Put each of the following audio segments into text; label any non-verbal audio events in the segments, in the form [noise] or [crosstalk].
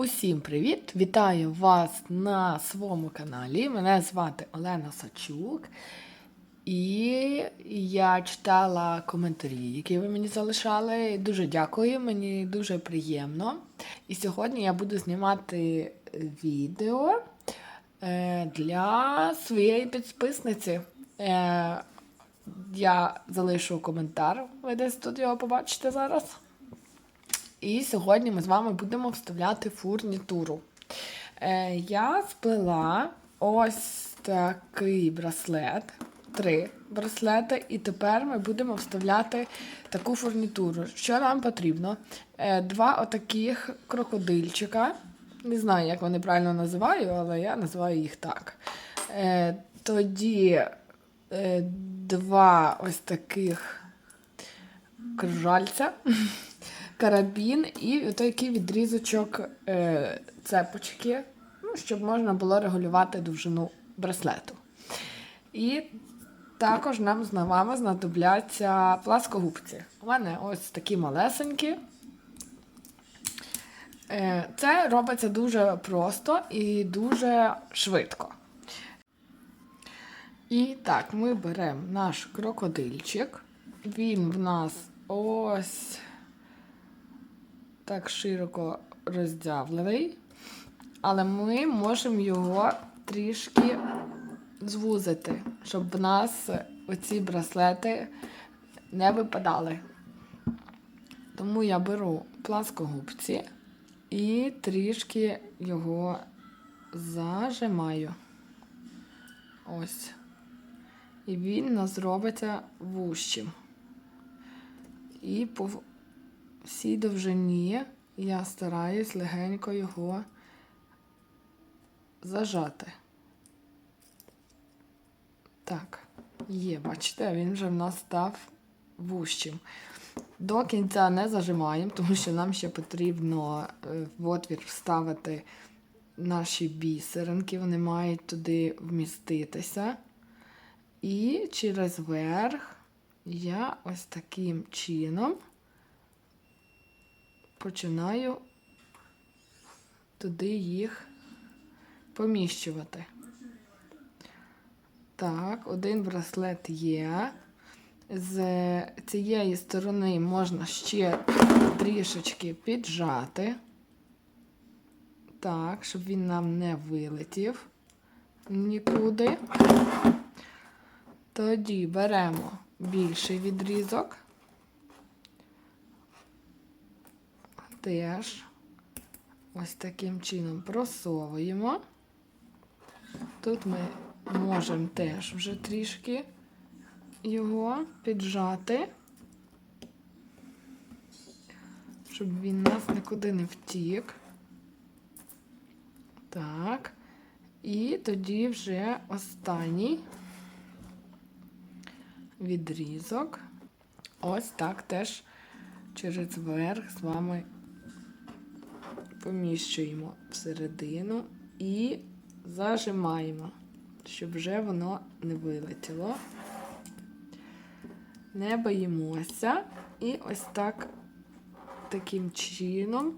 Усім привіт! Вітаю вас на своєму каналі. Мене звати Олена Сачук. І я читала коментарі, які ви мені залишали. Дуже дякую, мені дуже приємно. І сьогодні я буду знімати відео е, для своєї підписниці. Е, Я залишу коментар, ви десь тут його побачите зараз. І сьогодні ми з вами будемо вставляти фурнітуру. Е, я сплела ось такий браслет, три браслети, і тепер ми будемо вставляти таку фурнітуру. Що нам потрібно? Е, два отаких крокодильчика. Не знаю, як вони правильно називаю, але я називаю їх так. Е, тоді е, два ось таких кружальця, карабін і такий відрізочок е, цепочки, ну, щоб можна було регулювати довжину браслету. І також нам з вами знадобляться пласкогубці. У мене ось такі малесенькі. Е, Це робиться дуже просто і дуже швидко. І так, ми беремо наш крокодильчик. Він в нас ось так широко роздявлений, але ми можемо його трішки звузити, щоб в нас оці браслети не випадали. Тому я беру пласкогубці і трішки його зажимаю. Ось. І він у нас робиться вущим. І всій довжині я стараюсь легенько його зажати. Так, є, бачите, він вже в нас став вущим. До кінця не зажимаємо, тому що нам ще потрібно е, в отвір вставити наші бісеринки, вони мають туди вміститися. І через верх я ось таким чином починаю туди їх поміщувати. Так, один браслет є. З цієї сторони можна ще трішечки піджати. Так, щоб він нам не вилетів нікуди. Тоді беремо більший відрізок. Теж ось таким чином просовуємо. Тут ми можемо теж вже трішки його піджати, щоб він нас нікуди не втік. Так. І тоді вже останній відрізок. Ось так теж через верх з вами поміщуємо всередину і зажимаємо, щоб вже воно не вилетіло. Не боїмося. І ось так таким чином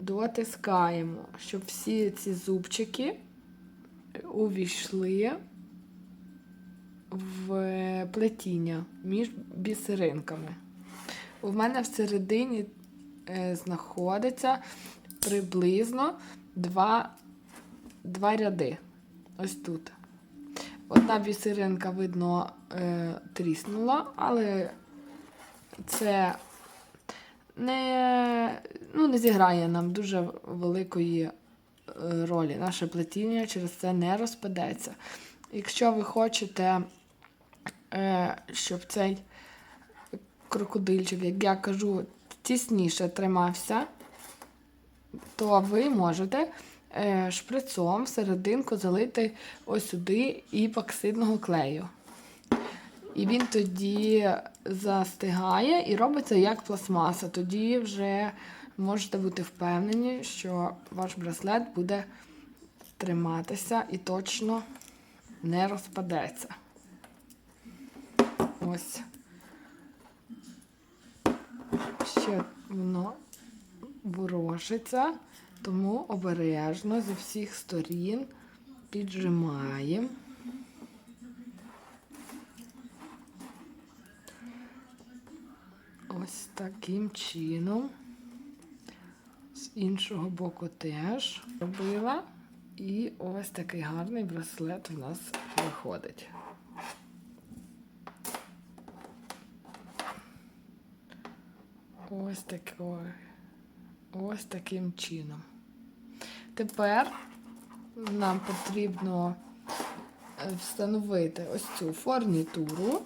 дотискаємо, щоб всі ці зубчики увійшли в плетіння між бісеринками. У мене всередині знаходиться приблизно два, два ряди. Ось тут. Одна бісеринка, видно, е, тріснула, але це не, ну, не зіграє нам дуже великої е, ролі. Наше плетіння через це не розпадеться. Якщо ви хочете, е, щоб цей крокодильчик, як я кажу, тісніше тримався, то ви можете е, шприцом всерединку залити ось сюди іпоксидного клею. І він тоді застигає і робиться як пластмаса. Тоді вже можете бути впевнені, що ваш браслет буде триматися і точно не розпадеться. Ось. Ще воно ворожиться, тому обережно зі всіх сторін піджимаємо. Ось таким чином. З іншого боку теж робила. І ось такий гарний браслет у нас виходить. Ось такою. Ось таким чином. Тепер нам потрібно е, встановити ось цю фурнітуру.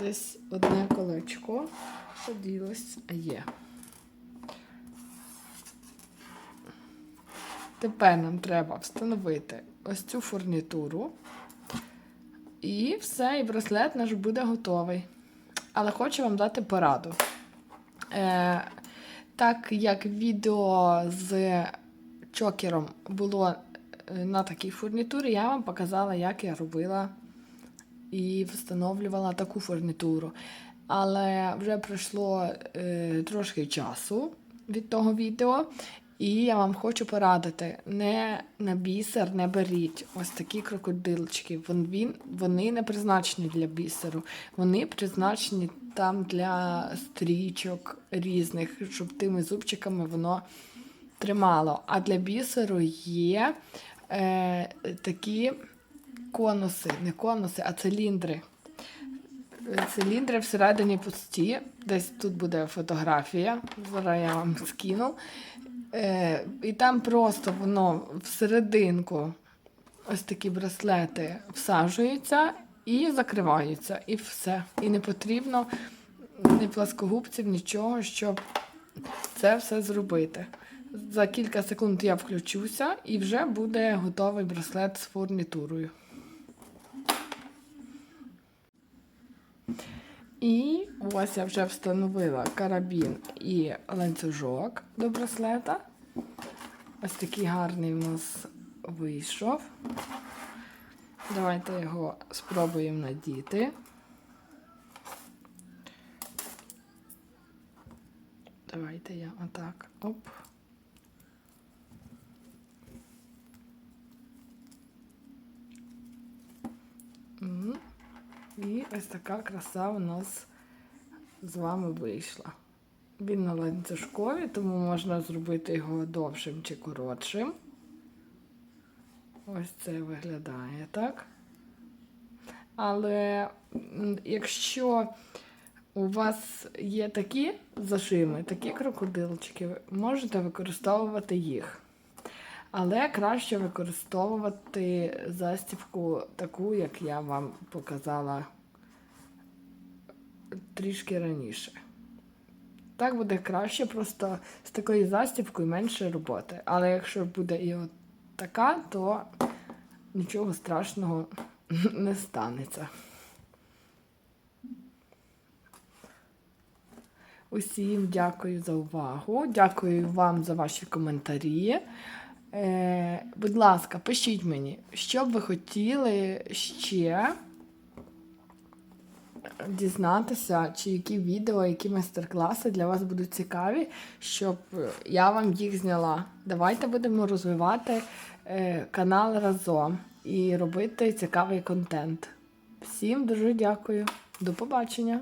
Десь одне колечко поділось, а є. Тепер нам треба встановити ось цю фурнітуру. І все, і браслет наш буде готовий. Але хочу вам дати пораду. Е, так як відео з чокером було е, на такій фурнітурі, я вам показала, як я робила і встановлювала таку фурнітуру. Але вже пройшло е, трошки часу від того відео. І я вам хочу порадити: не на бісер не беріть ось такі крокодилочки. Вон, він, вони не призначені для бісеру. Вони призначені там для стрічок різних, щоб тими зубчиками воно тримало. А для бісеру є е, такі конуси, не конуси, а циліндри. Циліндри всередині пусті. Десь тут буде фотографія. Зараз я вам скину. Е, і там просто воно всерединку ось такі браслети всаджуються і закриваються. І все. І не потрібно ні пласкогубців, нічого, щоб це все зробити. За кілька секунд я включуся і вже буде готовий браслет з фурнітурою. І ось я вже встановила карабін і ланцюжок до браслета. Ось такий гарний у нас вийшов. Давайте його спробуємо надіти. Давайте я отак. Оп. І ось така краса у нас з вами вийшла. Він на ланцюжкові, тому можна зробити його довшим чи коротшим. Ось це виглядає так. Але якщо у вас є такі зашими, такі крокодилчики, можете використовувати їх. Але краще використовувати застібку таку, як я вам показала трішки раніше. Так буде краще, просто з такою застібкою менше роботи. Але якщо буде і от така, то нічого страшного [laughs] не станеться. Усім дякую за увагу. Дякую вам за ваші коментарі. Е, будь ласка, пишіть мені, що б ви хотіли ще дізнатися, чи які відео, які майстер-класи для вас будуть цікаві, щоб я вам їх зняла. Давайте будемо розвивати е, канал разом і робити цікавий контент. Всім дуже дякую. До побачення!